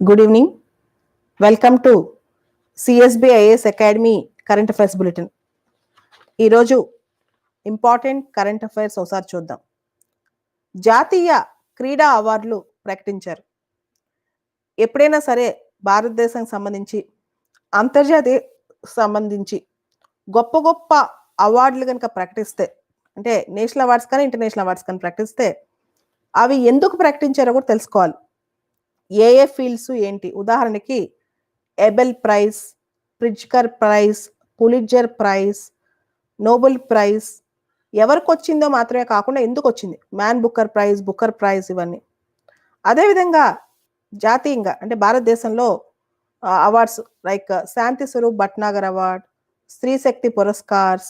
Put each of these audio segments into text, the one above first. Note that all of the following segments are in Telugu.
Good evening welcome to CSB IAS academy current affairs bulletin ఈరోజు ఇంపార్టెంట్ కరెంట్ అఫైర్స్ ఒకసారి చూద్దాం. జాతీయ క్రీడా అవార్డులు ప్రకటించారు. ఎప్పుడైనా సరే భారతదేశానికి సంబంధించి అంతర్జాతీయ సంబంధించి గొప్ప గొప్ప అవార్డులు కనుక ప్రకటిస్తే అంటే నేషనల్ అవార్డ్స్ కానీ ఇంటర్నేషనల్ అవార్డ్స్ కానీ ప్రకటిస్తే అవి ఎందుకు ప్రకటించారో కూడా తెలుసుకోవాలి. ఏ ఏ ఫీల్డ్స్ ఏంటి? ఉదాహరణకి Abel prize Pritzker prize Pulitzer prize Nobel prize ఎవరికి వచ్చిందో మాత్రమే కాకుండా ఎందుకు వచ్చింది Man Booker prize Booker prize ఇవన్నీ. అదేవిధంగా జాతీయంగా అంటే భారతదేశంలో awards like Shanti Swarup Bhatnagar award Stree Shakti Puraskars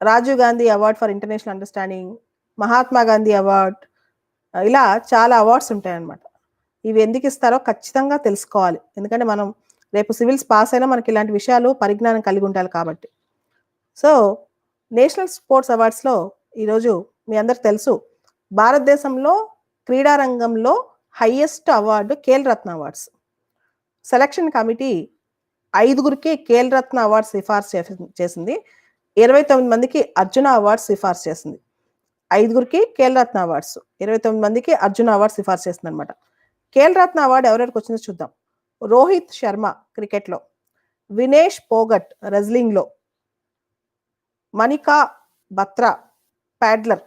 Rajiv Gandhi award for international understanding Mahatma Gandhi award ఇలా చాలా అవార్డ్స్ ఉంటాయన్నమాట. ఇవి ఎందుకు ఇస్తారో ఖచ్చితంగా తెలుసుకోవాలి. ఎందుకంటే మనం రేపు సివిల్స్ పాస్ అయినా మనకి ఇలాంటి విషయాలు పరిజ్ఞానం కలిగి ఉండాలి కాబట్టి. సో నేషనల్ స్పోర్ట్స్ అవార్డ్స్లో ఈరోజు మీ అందరు తెలుసు భారతదేశంలో క్రీడారంగంలో highest award Khel Ratna awards. Selection committee ఐదుగురికి కేల్ రత్న అవార్డు సిఫార్సు చేసింది. ఇరవై తొమ్మిది మందికి అర్జున అవార్డ్స్ సిఫార్సు చేసింది. ఐదుగురికి కేల్ రత్న అవార్డ్స్. ఇరవై తొమ్మిది మందికి అర్జున అవార్డు సిఫార్సు చేసింది అనమాట కేల్ రత్న అవార్డు ఎవరెవరికి వచ్చిందో చూద్దాం. రోహిత్ శర్మ క్రికెట్లో Vinesh Phogat రెజ్లింగ్లో Manika Batra paddler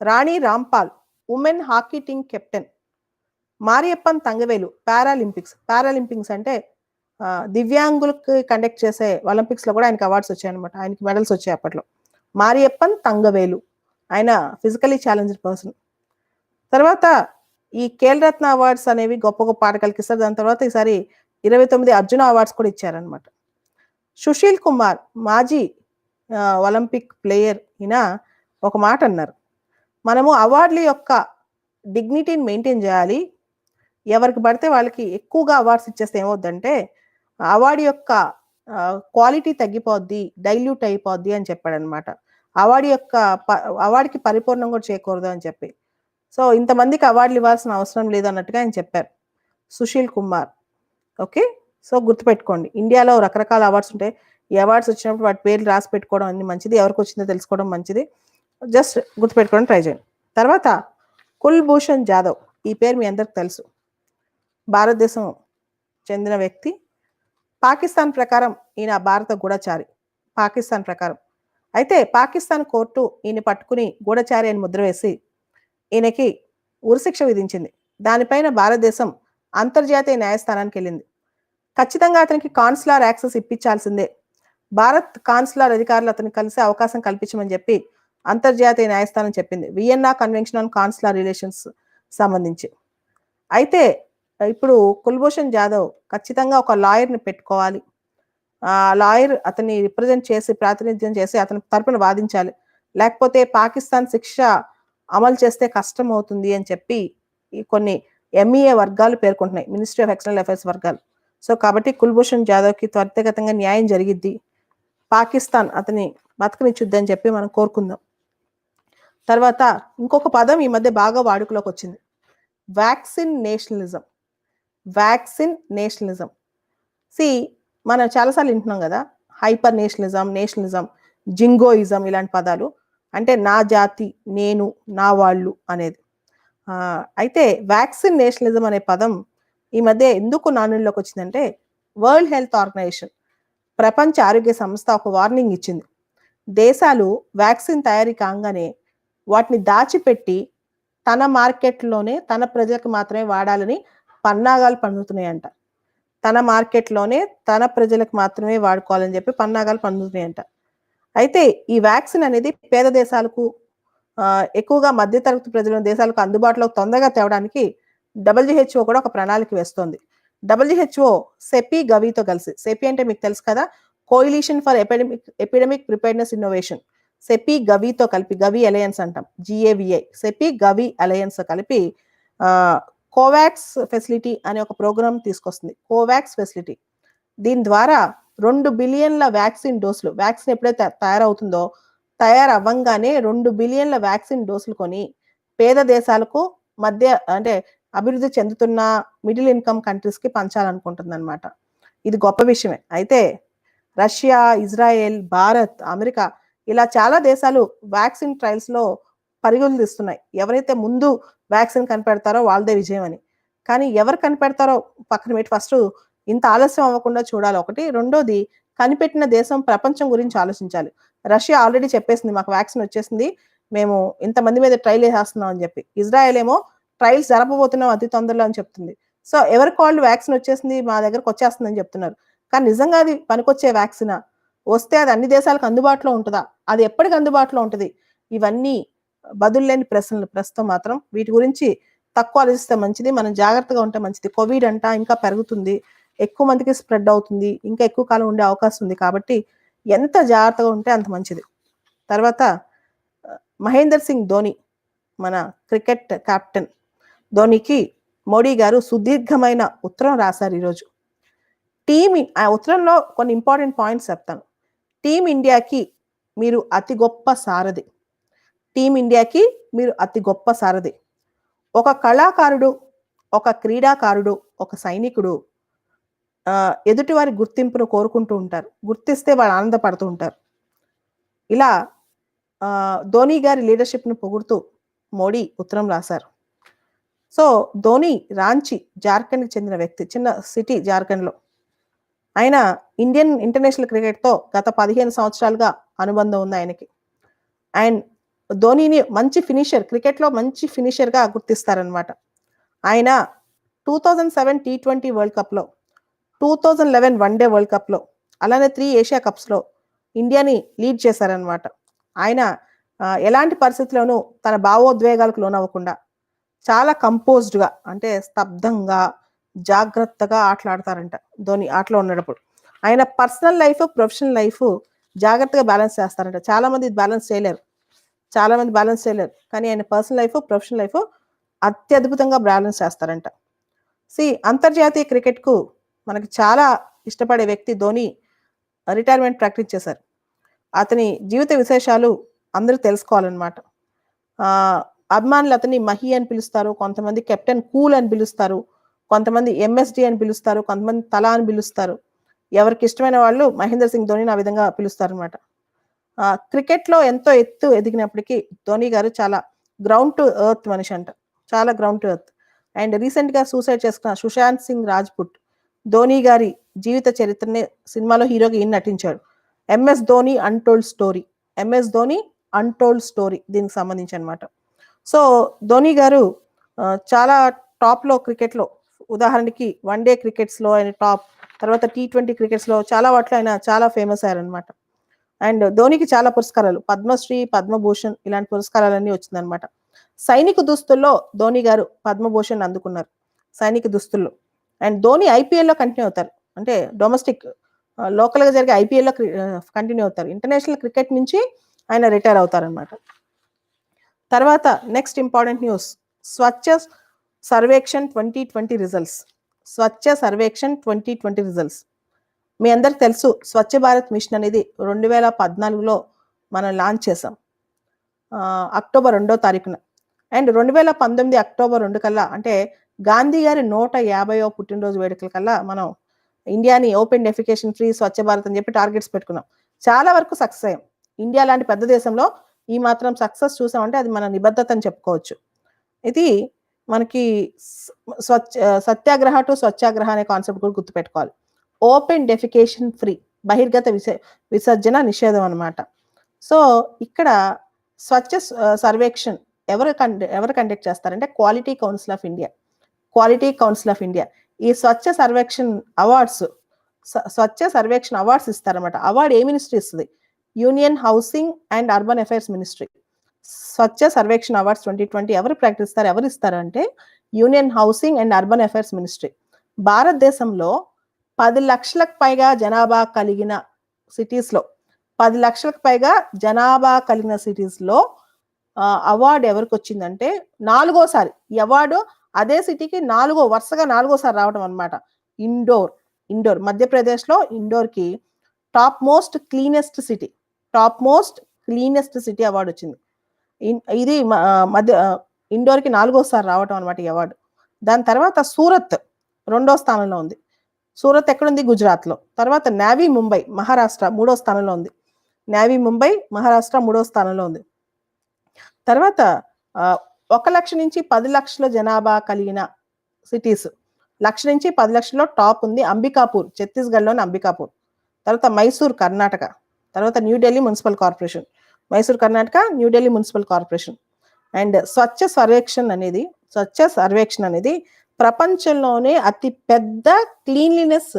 Rani Rampal women hockey team captain Mariyappan Thangavelu Paralympics. Paralympics అంటే దివ్యాంగులకు కండక్ట్ చేసే ఒలింపిక్స్లో కూడా ఆయనకి అవార్డ్స్ వచ్చాయన్నమాట. ఆయనకి మెడల్స్ వచ్చాయి అప్పట్లో. మారియప్పన్ తంగవేలు ఆయన ఫిజికలీ ఛాలెంజ్డ్ పర్సన్. తర్వాత ఈ కేలరత్న అవార్డ్స్ అనేవి గొప్ప గొప్ప ఆటగాళ్ళకి ఇస్తారు దాని తర్వాత ఈసారి ఇరవై తొమ్మిది అర్జున అవార్డ్స్ కూడా ఇచ్చారనమాట సుశీల్ కుమార్ మాజీ ఒలింపిక్ ప్లేయర్ ఈయన ఒక మాట అన్నారు. మనము అవార్డుల యొక్క డిగ్నిటీని మెయింటైన్ చేయాలి. ఎవరికి పడితే వాళ్ళకి ఎక్కువగా అవార్డ్స్ ఇచ్చేస్తే ఏమవుద్దంటే అవార్డు యొక్క క్వాలిటీ తగ్గిపోద్ది డైల్యూట్ అయిపోద్ది అని చెప్పాడనమాట అవార్డు యొక్క అవార్డుకి పరిపూర్ణం కూడా చేయకూడదు అని చెప్పి. సో ఇంతమందికి అవార్డులు ఇవ్వాల్సిన అవసరం లేదు అన్నట్టుగా ఆయన చెప్పారు. సుశీల్ కుమార్. ఓకే? సో గుర్తుపెట్టుకోండి ఇండియాలో రకరకాల అవార్డ్స్ ఉంటాయి. ఈ అవార్డ్స్ వచ్చినప్పుడు వాటి పేర్లు రాసి పెట్టుకోవడం అన్ని మంచిది ఎవరికి వచ్చిందో తెలుసుకోవడం మంచిది. జస్ట్ గుర్తుపెట్టుకోవడం ట్రై చేయండి. తర్వాత కుల్భూషణ్ జాదవ్ ఈ పేరు మీ అందరికి తెలుసు. భారతదేశం చెందిన వ్యక్తి. పాకిస్తాన్ ప్రకారం ఈయన భారత గూఢచారి. పాకిస్తాన్ ప్రకారం. అయితే పాకిస్తాన్ కోర్టు ఈయన పట్టుకుని గూఢచారి అని ముద్ర వేసి ఈయనకి ఉరిశిక్ష విధించింది. దానిపైన భారతదేశం అంతర్జాతీయ న్యాయస్థానానికి వెళ్ళింది. ఖచ్చితంగా అతనికి కాన్సులార్ యాక్సెస్ ఇప్పించాల్సిందే. భారత్ కాన్సులార్ అధికారులు అతనికి కలిసే అవకాశం కల్పించమని చెప్పి అంతర్జాతీయ న్యాయస్థానం చెప్పింది. Vienna convention on consular relations సంబంధించి. అయితే ఇప్పుడు కుల్భూషణ్ జాదవ్ ఖచ్చితంగా ఒక లాయర్ని పెట్టుకోవాలి. ఆ లాయర్ అతన్ని రిప్రజెంట్ చేసి ప్రాతినిధ్యం చేసి అతని తరపున వాదించాలి. లేకపోతే పాకిస్తాన్ శిక్ష అమలు చేస్తే కష్టం అవుతుంది అని చెప్పి కొన్ని ఎంఈఏ వర్గాలు పేర్కొంటున్నాయి. మినిస్ట్రీ ఆఫ్ ఎక్స్టర్నల్ అఫైర్స్ వర్గాలు. సో కాబట్టి కుల్భూషణ్ జాదవ్కి త్వరితగతంగా న్యాయం జరిగిద్ది. పాకిస్తాన్ అతని బతకనిచ్చుద్దని అని చెప్పి మనం కోరుకుందాం. తర్వాత ఇంకొక పదం ఈ మధ్య బాగా వాడుకలోకి వచ్చింది. వ్యాక్సిన్ నేషనలిజం వ్యాక్సిన్ నేషనలిజం సి మనం చాలాసార్లు వింటున్నాం కదా హైపర్ నేషనలిజం నేషనలిజం జింగోయిజం ఇలాంటి పదాలు. అంటే నా జాతి నేను నా వాళ్ళు అనేది. అయితే వ్యాక్సిన్ నేషనలిజం అనే పదం ఈ మధ్య ఎందుకు నానుల్లోకి వచ్చిందంటే వరల్డ్ హెల్త్ ఆర్గనైజేషన్ ప్రపంచ ఆరోగ్య సంస్థ ఒక వార్నింగ్ ఇచ్చింది. దేశాలు వ్యాక్సిన్ తయారీ కాగానే వాటిని దాచిపెట్టి తన మార్కెట్లోనే తన ప్రజలకు మాత్రమే వాడాలని పన్నాగాలు పండుతున్నాయంట. తన మార్కెట్లోనే తన ప్రజలకు మాత్రమే వాడుకోవాలని చెప్పి పన్నాగాలు పండుతున్నాయంట. అయితే ఈ వ్యాక్సిన్ అనేది పేద దేశాలకు ఎక్కువగా మధ్యతరగతి ప్రజల దేశాలకు అందుబాటులో తొందరగా తేవడానికి డబ్ల్యూహెచ్ఓ కూడా ఒక ప్రణాళిక వేస్తోంది. డబ్ల్యూహెచ్ఓ సెపీ గవితో కలిసి సెపి అంటే మీకు తెలుసు కదా coalition for epidemic epidemic preparedness innovation CEPI గవితో కలిపి గవి అలయన్స్ అంటాం జిఏవిఐ సెపీ గవి అలయన్స్ కలిపి కోవాక్స్ ఫెసిలిటీ అనే ఒక ప్రోగ్రామ్ తీసుకొస్తుంది. COVAX facility. దీని ద్వారా రెండు బిలియన్ల వ్యాక్సిన్ డోసులు. వ్యాక్సిన్ ఎప్పుడైతే తయారవుతుందో తయారవ్వంగానే రెండు బిలియన్ల వ్యాక్సిన్ డోసులు కొని పేద దేశాలకు మధ్య అంటే అభివృద్ధి చెందుతున్న మిడిల్ ఇన్కమ్ కంట్రీస్కి పంచాలనుకుంటుందన్నమాట. ఇది గొప్ప విషయమే. అయితే రష్యా ఇజ్రాయెల్ భారత్ అమెరికా ఇలా చాలా దేశాలు వ్యాక్సిన్ ట్రయల్స్లో పరుగులు తీస్తున్నాయి ఎవరైతే ముందు వ్యాక్సిన్ కనిపెడతారో వాళ్ళదే విజయం అని కానీ ఎవరు కనిపెడతారో పక్కన పెట్టి ఫస్ట్ ఇంత ఆలస్యం అవ్వకుండా చూడాలి. ఒకటి. రెండోది కనిపెట్టిన దేశం ప్రపంచం గురించి ఆలోచించాలి. రష్యా ఆల్రెడీ చెప్పేసింది మాకు వ్యాక్సిన్ వచ్చేసింది మేము ఇంతమంది మీద ట్రైల్ వేసేస్తున్నాం అని చెప్పి. ఇజ్రాయెల్ ఏమో ట్రయల్స్ జరపబోతున్నాం అతి తొందరలో అని చెప్తుంది. సో ఎవరి కాల్డ్ వ్యాక్సిన్ వచ్చేసింది మా దగ్గరకు వచ్చేస్తుందని చెప్తున్నారు. కానీ నిజంగా అది పనికొచ్చే వ్యాక్సినా? వస్తే అది అన్ని దేశాలకు అందుబాటులో ఉంటుందా? అది ఎప్పటికి అందుబాటులో ఉంటుంది? ఇవన్నీ బదులు ప్రశ్నలు. ప్రస్తుతం మాత్రం వీటి గురించి తక్కువ ఆలోచిస్తే మంచిది మనం జాగ్రత్తగా ఉంటే మంచిది. కోవిడ్ అంట ఇంకా పెరుగుతుంది. ఎక్కువ మందికి స్ప్రెడ్ అవుతుంది ఇంకా ఎక్కువ కాలం ఉండే అవకాశం ఉంది కాబట్టి ఎంత జాగ్రత్తగా ఉంటే అంత మంచిది. తర్వాత మహేందర్ సింగ్ ధోని మన క్రికెట్ కెప్టెన్ ధోనికి మోడీ గారు సుదీర్ఘమైన ఉత్తరం రాశారు ఈరోజు. టీమ్ ఆ ఉత్తరంలో కొన్ని ఇంపార్టెంట్ పాయింట్స్ చెప్తాను. టీమ్ ఇండియాకి మీరు అతి గొప్ప సారథి. టీమ్ ఇండియాకి మీరు అతి గొప్ప సారథి. ఒక కళాకారుడు ఒక క్రీడాకారుడు ఒక సైనికుడు ఎదుటివారి గుర్తింపును కోరుకుంటూ ఉంటారు. గుర్తిస్తే వాళ్ళు ఆనందపడుతూ ఉంటారు. ఇలా ధోని గారి లీడర్షిప్ను పొగుడుతూ మోడీ ఉత్తరం రాశారు. సో ధోని రాంచి జార్ఖండ్కి చెందిన వ్యక్తి చిన్న సిటీ జార్ఖండ్లో. ఆయన ఇండియన్ ఇంటర్నేషనల్ క్రికెట్తో గత పదిహేను సంవత్సరాలుగా అనుబంధం ఉంది ఆయనకి. అండ్ ధోనిని మంచి ఫినిషర్ క్రికెట్లో మంచి ఫినిషర్గా గుర్తిస్తారనమాట ఆయన two thousand seven T twenty world కప్లో two thousand eleven one day world కప్లో అలానే త్రీ ఏషియా కప్స్లో ఇండియాని లీడ్ చేశారనమాట ఆయన ఎలాంటి పరిస్థితుల్లోనూ తన భావోద్వేగాలకు లోనవ్వకుండా చాలా కంపోజ్డ్గా అంటే స్తబ్దంగా జాగ్రత్తగా ఆటలాడతారంట ధోని ఆటలో ఉన్నప్పుడు. ఆయన పర్సనల్ లైఫ్ ప్రొఫెషనల్ లైఫ్ జాగ్రత్తగా బ్యాలెన్స్ చేస్తారంట. చాలామంది బ్యాలెన్స్ చేయలేరు. చాలామంది బ్యాలెన్స్ చేయలేరు. కానీ ఆయన పర్సనల్ లైఫ్ ప్రొఫెషనల్ లైఫ్ అత్యద్భుతంగా బ్యాలెన్స్ చేస్తారంట. సి అంతర్జాతీయ క్రికెట్కు మనకి చాలా ఇష్టపడే వ్యక్తి ధోని రిటైర్మెంట్ ప్రకటించేశారు అతని జీవిత విశేషాలు అందరూ తెలుసుకోవాలన్నమాట. అభిమానులు అతని మహి అని పిలుస్తారు కొంతమంది కెప్టెన్ కూల్ అని పిలుస్తారు కొంతమంది ఎంఎస్డి అని పిలుస్తారు కొంతమంది తలా అని పిలుస్తారు. ఎవరికి ఇష్టమైన వాళ్ళు మహేందర్ సింగ్ ధోని ఆ విధంగా పిలుస్తారు అనమాట క్రికెట్లో ఎంతో ఎత్తు ఎదిగినప్పటికీ ధోని గారు చాలా గ్రౌండ్ టు ఎర్త్ మనిషి అంట. చాలా గ్రౌండ్ టు ఎర్త్ అండ్ రీసెంట్గా సూసైడ్ చేసుకున్న సుశాంత్ సింగ్ రాజ్పుట్ ధోని గారి జీవిత చరిత్రనే సినిమాలో హీరోగా ఈయన నటించాడు. MS Dhoni untold story MS Dhoni untold story దీనికి సంబంధించి అనమాట సో ధోని గారు చాలా టాప్లో క్రికెట్లో ఉదాహరణకి వన్ డే క్రికెట్స్లో ఆయన టాప్ తర్వాత టీ ట్వంటీ క్రికెట్స్లో చాలా వాటిలో ఆయన చాలా ఫేమస్ అయ్యారనమాట అండ్ ధోనికి చాలా పురస్కారాలు పద్మశ్రీ పద్మభూషణ్ ఇలాంటి పురస్కారాలన్నీ వచ్చిందనమాట సైనిక దుస్తుల్లో ధోని గారు పద్మభూషణ్ అందుకున్నారు. సైనిక దుస్తుల్లో. అండ్ ధోని ఐపీఎల్లో కంటిన్యూ అవుతారు. అంటే డొమెస్టిక్ లోకల్గా జరిగే ఐపీఎల్లో కంటిన్యూ అవుతారు. ఇంటర్నేషనల్ క్రికెట్ నుంచి ఆయన రిటైర్ అవుతారనమాట తర్వాత next important news. Swachh Survekshan twenty twenty results. Swachh Survekshan twenty twenty results. మీ అందరికి తెలుసు స్వచ్ఛ భారత్ మిషన్ అనేది రెండు వేల పద్నాలుగులో మనం లాంచ్ చేసాం అక్టోబర్ రెండో తారీఖున. అండ్ రెండు వేల పంతొమ్మిది అక్టోబర్ రెండు కల్లా అంటే గాంధీ గారి నూట యాభైవ పుట్టినరోజు వేడుకల కల్లా మనం ఇండియాని open defecation free Swachh Bharat అని చెప్పి టార్గెట్స్ పెట్టుకున్నాం. చాలా వరకు సక్సెస్ అయ్యాం. ఇండియా లాంటి పెద్ద దేశంలో ఈ మాత్రం సక్సెస్ చూసామంటే అది మన నిబద్ధత అని చెప్పుకోవచ్చు. ఇది మనకి స్వచ్ఛ సత్యాగ్రహ టు స్వచ్ఛాగ్రహ అనే కాన్సెప్ట్ కూడా గుర్తుపెట్టుకోవాలి. ఓపెన్ డెఫికేషన్ ఫ్రీ బహిర్గత విస విసర్జన నిషేధం అనమాట సో ఇక్కడ స్వచ్ఛ సర్వేక్షణ్ ఎవరు ఎవరు కండక్ట్ చేస్తారంటే quality council of India. Quality council of India. ఈ స్వచ్ఛ సర్వేక్షణ్ అవార్డ్స్ స్వచ్ఛ సర్వేక్షణ అవార్డ్స్ ఇస్తారన్నమాట. అవార్డు ఏ మినిస్ట్రీ ఇస్తుంది? Union housing and urban affairs ministry. Swachh Survekshan awards twenty twenty ఎవరు ప్రకటిస్తారు ఎవరు ఇస్తారు అంటే union housing and urban affairs ministry. భారతదేశంలో పది లక్షలకు పైగా జనాభా కలిగిన సిటీస్లో పది లక్షలకు పైగా జనాభా కలిగిన సిటీస్లో అవార్డు ఎవరికి వచ్చిందంటే నాలుగోసారి ఈ అవార్డు అదే సిటీకి నాలుగో వరుసగా నాలుగోసారి రావడం అనమాట ఇండోర్ ఇండోర్ మధ్యప్రదేశ్లో ఇండోర్కి top most cleanest city top most cleanest city award వచ్చింది. ఇది మధ్య ఇండోర్కి నాలుగోసారి రావటం అనమాట ఈ అవార్డు. దాని తర్వాత సూరత్ రెండో స్థానంలో ఉంది. సూరత్ ఎక్కడుంది? గుజరాత్లో. తర్వాత నావీ ముంబై మహారాష్ట్ర మూడో స్థానంలో ఉంది. నావీ ముంబై మహారాష్ట్ర మూడో స్థానంలో ఉంది. తర్వాత ఒక లక్ష నుంచి పది లక్షల జనాభా కలిగిన సిటీస్ లక్ష నుంచి పది లక్షల్లో టాప్ ఉంది అంబికాపూర్ ఛత్తీస్గఢ్లోని అంబికాపూర్. తర్వాత మైసూర్ కర్ణాటక. తర్వాత New Delhi municipal corporation. Mysore Karnataka New Delhi municipal corporation. And Swachh Survekshan అనేది స్వచ్ఛ సర్వేక్షణ్ అనేది ప్రపంచంలోనే అతి పెద్ద క్లీన్లీనెస్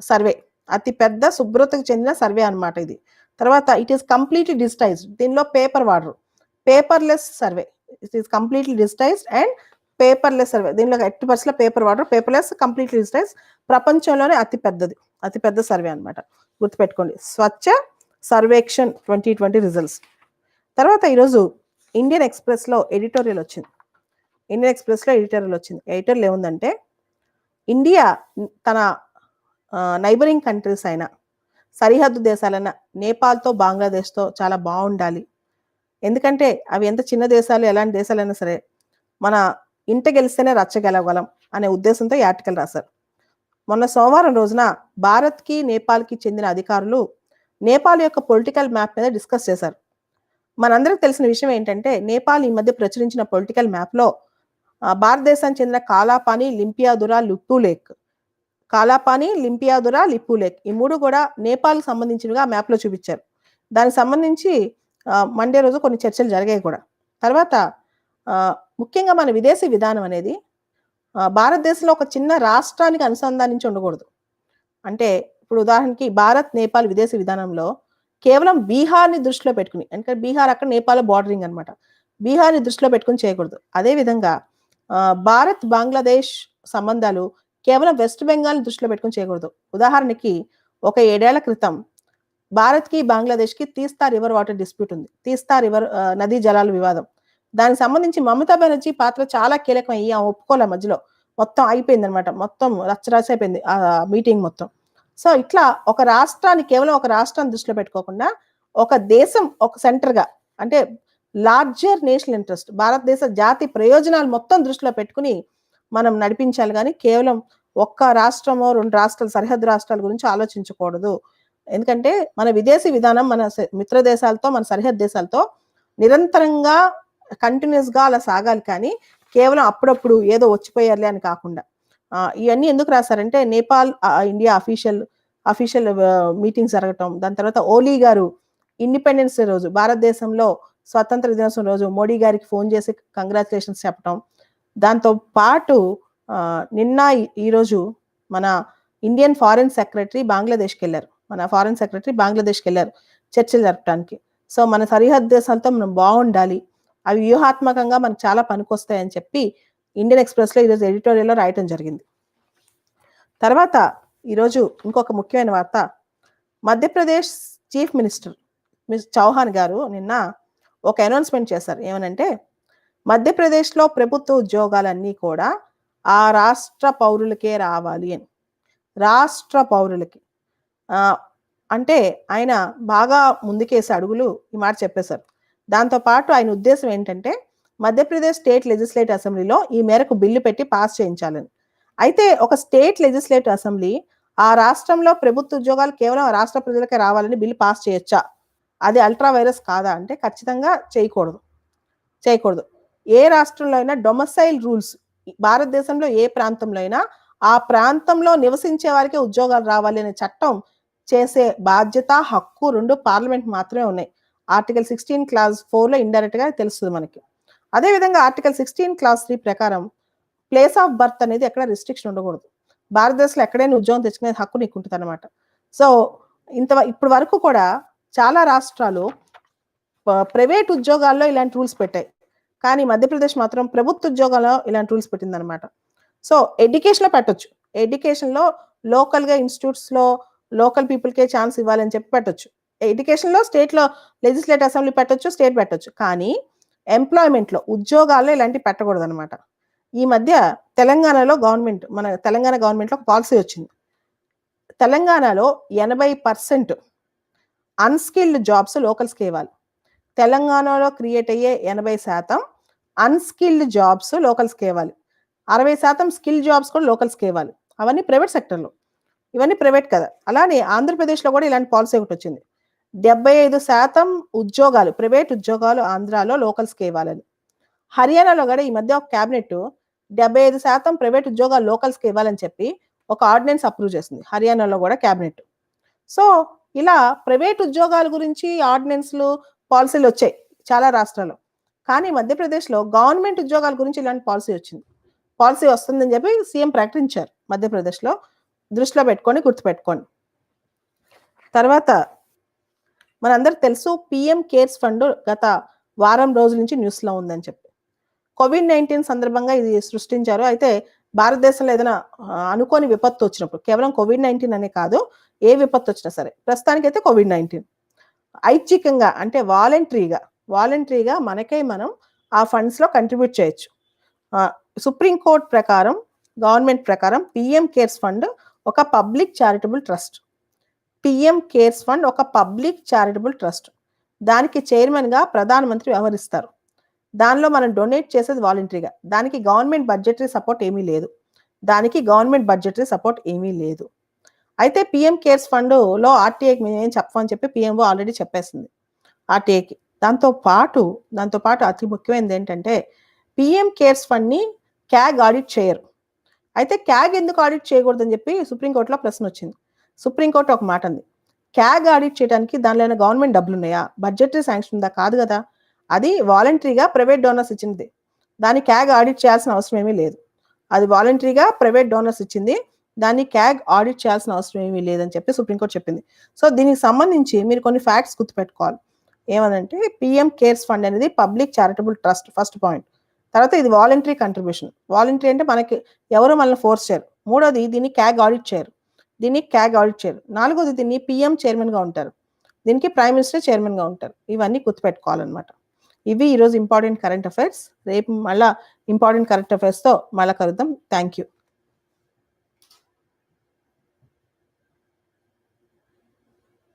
సర్వే అతి పెద్ద శుభ్రతకు చెందిన సర్వే అనమాట ఇది. తర్వాత ఇట్ ఈస్ కంప్లీట్లీ డిజిటైజ్డ్ దీనిలో పేపర్ వాడరు. Paperless survey. It is completely digitized and paperless survey దీనిలో ఎట్టి పర్సెంట్ పేపర్ వాడరు. పేపర్లెస్ కంప్లీట్లీ డిజిటైజ్ ప్రపంచంలోనే అతి పెద్దది. అతి పెద్ద సర్వే అనమాట గుర్తుపెట్టుకోండి. Swachh Survekshan twenty twenty results తర్వాత ఈరోజు ఇండియన్ ఎక్స్ప్రెస్లో ఎడిటోరియల్ వచ్చింది. ఇండియన్ ఎక్స్ప్రెస్లో ఎడిటోరియల్ వచ్చింది. ఎడిటోరియల్ ఏముందంటే ఇండియా తన నైబరింగ్ కంట్రీస్ అయిన సరిహద్దు దేశాలైన నేపాల్తో బంగ్లాదేశ్తో చాలా బాగుండాలి. ఎందుకంటే అవి ఎంత చిన్న దేశాలు ఎలాంటి దేశాలైనా సరే మన ఇంట గెలిస్తేనే రచ్చగలగలం అనే ఉద్దేశంతో ఈ ఆర్టికల్ రాశారు. మొన్న సోమవారం రోజున భారత్కి నేపాల్కి చెందిన అధికారులు నేపాల్ యొక్క పొలిటికల్ మ్యాప్ మీద డిస్కస్ చేశారు. మనందరికి తెలిసిన విషయం ఏంటంటే నేపాల్ ఈ మధ్య ప్రచురించిన పొలిటికల్ మ్యాప్లో భారతదేశానికి చెందిన కాలాపాని లింపియాదురా లిప్పు లేక్. కాలాపాని లింపియాదురా లిప్పు లేక్ ఈ మూడు కూడా నేపాల్కి సంబంధించినగా మ్యాప్లో చూపించారు. దానికి సంబంధించి మండే రోజు కొన్ని చర్చలు జరిగాయి కూడా. తర్వాత ముఖ్యంగా మన విదేశీ విధానం అనేది భారతదేశంలో ఒక చిన్న రాష్ట్రానికి అనుసంధానించి ఉండకూడదు. అంటే ఇప్పుడు ఉదాహరణకి భారత్ నేపాల్ విదేశీ విధానంలో కేవలం బీహార్ని దృష్టిలో పెట్టుకుని ఎందుకంటే బీహార్ అక్కడ నేపాల్ బార్డరింగ్ అనమాట బీహార్ని దృష్టిలో పెట్టుకుని చేయకూడదు. అదేవిధంగా భారత్ బంగ్లాదేశ్ సంబంధాలు కేవలం వెస్ట్ బెంగాల్ దృష్టిలో పెట్టుకుని చేయకూడదు. ఉదాహరణకి ఒక ఏడేళ్ళ క్రితం భారత్కి బంగ్లాదేశ్కి తీస్తా రివర్ వాటర్ డిస్ప్యూట్ ఉంది. తీస్తా రివర్ నదీ జలాల వివాదం. దానికి సంబంధించి మమతా బెనర్జీ పాత్ర చాలా కీలకం అయ్యి ఆమె ఒప్పుకోలే మధ్యలో. మొత్తం అయిపోయింది అనమాట మొత్తం రచ్చరాసి అయిపోయింది ఆ మీటింగ్ మొత్తం. సో ఇట్లా ఒక రాష్ట్రాన్ని కేవలం ఒక రాష్ట్రాన్ని దృష్టిలో పెట్టుకోకుండా ఒక దేశం ఒక సెంటర్గా అంటే లార్జర్ నేషనల్ ఇంట్రెస్ట్ భారతదేశ జాతి ప్రయోజనాలు మొత్తం దృష్టిలో పెట్టుకుని మనం నడిపించాలి కానీ కేవలం ఒక్క రాష్ట్రమో రెండు రాష్ట్రాలు సరిహద్దు రాష్ట్రాల గురించి ఆలోచించకూడదు. ఎందుకంటే మన విదేశీ విధానం మన మిత్రదేశాలతో మిత్ర దేశాలతో మన సరిహద్దు దేశాలతో నిరంతరంగా కంటిన్యూస్గా అలా సాగాలి. కానీ కేవలం అప్పుడప్పుడు ఏదో వచ్చిపోయారులే అని కాకుండా. ఇవన్నీ ఎందుకు రాశారంటే Nepal India official official meetings జరగటం. దాని తర్వాత ఓలీ గారు ఇండిపెండెన్స్ డే రోజు భారతదేశంలో స్వతంత్ర దినోత్సవం రోజు మోడీ గారికి ఫోన్ చేసి కంగ్రాచులేషన్స్ చెప్పడం దాంతో పాటు నిన్న ఈరోజు మన ఇండియన్ ఫారెన్ సెక్రటరీ బంగ్లాదేశ్కి వెళ్ళారు. మన ఫారెన్ సెక్రటరీ బంగ్లాదేశ్కి వెళ్ళారు చర్చలు జరపడానికి. సో మన సరిహద్దు దేశాలతో మనం బాగుండాలి. అవి వ్యూహాత్మకంగా మనకు చాలా పనికొస్తాయని చెప్పి ఇండియన్ ఎక్స్ప్రెస్లో ఈరోజు ఎడిటోరియల్లో రాయటం జరిగింది. తర్వాత ఈరోజు ఇంకొక ముఖ్యమైన వార్త. మధ్యప్రదేశ్ చీఫ్ మినిస్టర్ మిస్ చౌహాన్ గారు నిన్న ఒక అనౌన్స్మెంట్ చేశారు. ఏమనంటే మధ్యప్రదేశ్లో ప్రభుత్వ ఉద్యోగాలన్నీ కూడా ఆ రాష్ట్ర పౌరులకే రావాలి అని. రాష్ట్ర పౌరులకి. అంటే ఆయన బాగా ముందుకేసే అడుగులు ఈ మాట చెప్పేశారు. దాంతోపాటు ఆయన ఉద్దేశం ఏంటంటే మధ్యప్రదేశ్ స్టేట్ లెజిస్లేటివ్ అసెంబ్లీలో ఈ మేరకు బిల్లు పెట్టి పాస్ చేయించాలని. అయితే ఒక స్టేట్ లెజిస్లేటివ్ అసెంబ్లీ ఆ రాష్ట్రంలో ప్రభుత్వ ఉద్యోగాలు కేవలం రాష్ట్ర ప్రజలకే రావాలని బిల్లు పాస్ చేయొచ్చా? అది అల్ట్రా వైరస్ కాదా అంటే ఖచ్చితంగా చేయకూడదు. చేయకూడదు. ఏ రాష్ట్రంలో అయినా డొమసైల్ రూల్స్ భారతదేశంలో ఏ ప్రాంతంలో అయినా ఆ ప్రాంతంలో నివసించే వారికి ఉద్యోగాలు రావాలి అనే చట్టం చేసే బాధ్యత హక్కు రెండు పార్లమెంట్ మాత్రమే ఉన్నాయి. ఆర్టికల్ సిక్స్టీన్ క్లాస్ ఫోర్లో ఇండైరెక్ట్గా తెలుస్తుంది మనకి. అదేవిధంగా ఆర్టికల్ సిక్స్టీన్ క్లాస్ త్రీ ప్రకారం ప్లేస్ ఆఫ్ బర్త్ అనేది ఎక్కడ రిస్ట్రిక్షన్ ఉండకూడదు. భారతదేశంలో ఎక్కడైనా ఉద్యోగం తెచ్చుకునే హక్కు నీకు ఉంటుంది అనమాట సో ఇంత ఇప్పటి వరకు కూడా చాలా రాష్ట్రాలు ప్రైవేట్ ఉద్యోగాల్లో ఇలాంటి రూల్స్ పెట్టాయి. కానీ మధ్యప్రదేశ్ మాత్రం ప్రభుత్వ ఉద్యోగాల్లో ఇలాంటి రూల్స్ పెట్టింది అనమాట సో ఎడ్యుకేషన్లో పెట్టచ్చు. ఎడ్యుకేషన్లో లోకల్గా ఇన్స్టిట్యూట్స్లో లోకల్ పీపుల్కే ఛాన్స్ ఇవ్వాలని చెప్పి పెట్టొచ్చు. ఎడ్యుకేషన్లో స్టేట్లో లెజిస్లేటివ్ అసెంబ్లీ పెట్టొచ్చు స్టేట్ పెట్టొచ్చు. కానీ ఎంప్లాయ్మెంట్లో ఉద్యోగాల్లో ఇలాంటివి పెట్టకూడదు అనమాట ఈ మధ్య తెలంగాణలో గవర్నమెంట్ మన తెలంగాణ గవర్నమెంట్లో ఒక పాలసీ వచ్చింది. తెలంగాణలో ఎనభై పర్సెంట్ అన్స్కిల్డ్ జాబ్స్ లోకల్స్కి ఇవ్వాలి. తెలంగాణలో క్రియేట్ అయ్యే ఎనభై శాతం అన్స్కిల్డ్ జాబ్స్ లోకల్స్కి ఇవ్వాలి. అరవై శాతం స్కిల్ జాబ్స్ కూడా లోకల్స్కి ఇవ్వాలి. అవన్నీ ప్రైవేట్ సెక్టర్లో. ఇవన్నీ ప్రైవేట్ కదా. అలానే ఆంధ్రప్రదేశ్లో కూడా ఇలాంటి పాలసీ ఒకటి వచ్చింది. డెబ్బై ఐదు శాతం ఉద్యోగాలు ప్రైవేట్ ఉద్యోగాలు ఆంధ్రాలో లోకల్స్కి ఇవ్వాలని. హర్యానాలో కూడా ఈ మధ్య ఒక క్యాబినెట్ డెబ్బై ఐదు శాతం ప్రైవేట్ ఉద్యోగాలు లోకల్స్కి ఇవ్వాలని చెప్పి ఒక ఆర్డినెన్స్ అప్రూవ్ చేసింది. హర్యానాలో కూడా క్యాబినెట్ సో ఇలా ప్రైవేట్ ఉద్యోగాల గురించి ఆర్డినెన్స్లు పాలసీలు వచ్చాయి చాలా రాష్ట్రాల్లో. కానీ మధ్యప్రదేశ్లో గవర్నమెంట్ ఉద్యోగాల గురించి ఇలాంటి పాలసీ వచ్చింది. పాలసీ వస్తుందని చెప్పి సీఎం ప్రకటించారు మధ్యప్రదేశ్లో. దృష్టిలో పెట్టుకొని గుర్తుపెట్టుకోండి. తర్వాత మనందరికి తెలుసు పిఎం కేర్స్ ఫండ్ గత వారం రోజుల నుంచి న్యూస్లో ఉందని చెప్పి. కోవిడ్ నైన్టీన్ సందర్భంగా ఇది సృష్టించారు. అయితే భారతదేశంలో ఏదైనా అనుకోని విపత్తు వచ్చినప్పుడు కేవలం కోవిడ్ నైన్టీన్ అనే కాదు ఏ విపత్తు వచ్చినా సరే ప్రస్తుతానికి అయితే కోవిడ్ నైన్టీన్. ఐచ్ఛికంగా అంటే వాలంటరీగా వాలంటరీగా మనకే మనం ఆ ఫండ్స్లో కంట్రిబ్యూట్ చేయొచ్చు. సుప్రీంకోర్టు ప్రకారం గవర్నమెంట్ ప్రకారం పిఎం కేర్స్ ఫండ్ ఒక public charitable trust. PM cares fund ఒక పబ్లిక్ చారిటబుల్ ట్రస్ట్. దానికి చైర్మన్గా ప్రధానమంత్రి వ్యవహరిస్తారు. దానిలో మనం డొనేట్ చేసేది వాలంటరీగా. దానికి గవర్నమెంట్ బడ్జెటరీ సపోర్ట్ ఏమీ లేదు. దానికి గవర్నమెంట్ బడ్జెటరీ సపోర్ట్ ఏమీ లేదు. అయితే పిఎం కేర్స్ ఫండ్లో ఆర్టీఏకి మేము ఏం చెప్పమని చెప్పి పిఎంఓ ఆల్రెడీ చెప్పేసింది. ఆర్టీఏకి దాంతో పాటు దాంతో పాటు అతి ముఖ్యమైనది ఏంటంటే పిఎం కేర్స్ ఫండ్ని క్యాగ్ ఆడిట్ చేయరు. అయితే క్యాగ్ ఎందుకు ఆడిట్ చేయకూడదని చెప్పి సుప్రీంకోర్టులో ప్రశ్న వచ్చింది. సుప్రీంకోర్టు ఒక మాట అంది. క్యాగ్ ఆడిట్ చేయడానికి దానిలో గవర్నమెంట్ డబ్బులు ఉన్నాయా బడ్జెటరీ శాంక్షన్ ఉందా? కాదు కదా. అది వాలంటరీగా ప్రైవేట్ డోనర్స్ ఇచ్చింది. దాన్ని క్యాగ్ ఆడిట్ చేయాల్సిన అవసరం ఏమీ లేదు. అది వాలంటరీగా ప్రైవేట్ డోనర్స్ ఇచ్చింది. దాన్ని క్యాగ్ ఆడిట్ చేయాల్సిన అవసరం ఏమీ లేదని చెప్పి సుప్రీంకోర్టు చెప్పింది. సో దీనికి సంబంధించి మీరు కొన్ని ఫ్యాక్ట్స్ గుర్తుపెట్టుకోవాలి. ఏమనంటే పిఎం కేర్స్ ఫండ్ అనేది public charitable trust first point. తర్వాత ఇది వాలంటరీ కంట్రిబ్యూషన్ వాలంటరీ అంటే మనకి ఎవరు మనల్ని ఫోర్స్ చేయరు. మూడోది దీన్ని క్యాగ్ ఆడిట్ చేయరు. దీన్ని క్యాగ్ ఆడిట్ చేయరు. నాలుగోది దీన్ని పిఎం చైర్మన్గా ఉంటారు. దీనికి ప్రైమ్ మినిస్టర్ చైర్మన్గా ఉంటారు. ఇవన్నీ గుర్తుపెట్టుకోవాలన్నమాట. ఇవి ఈరోజు ఇంపార్టెంట్ కరెంట్ అఫైర్స్ రేపు మళ్ళీ ఇంపార్టెంట్ కరెంట్ అఫైర్స్తో మళ్ళీ కలుద్దాం. Thank you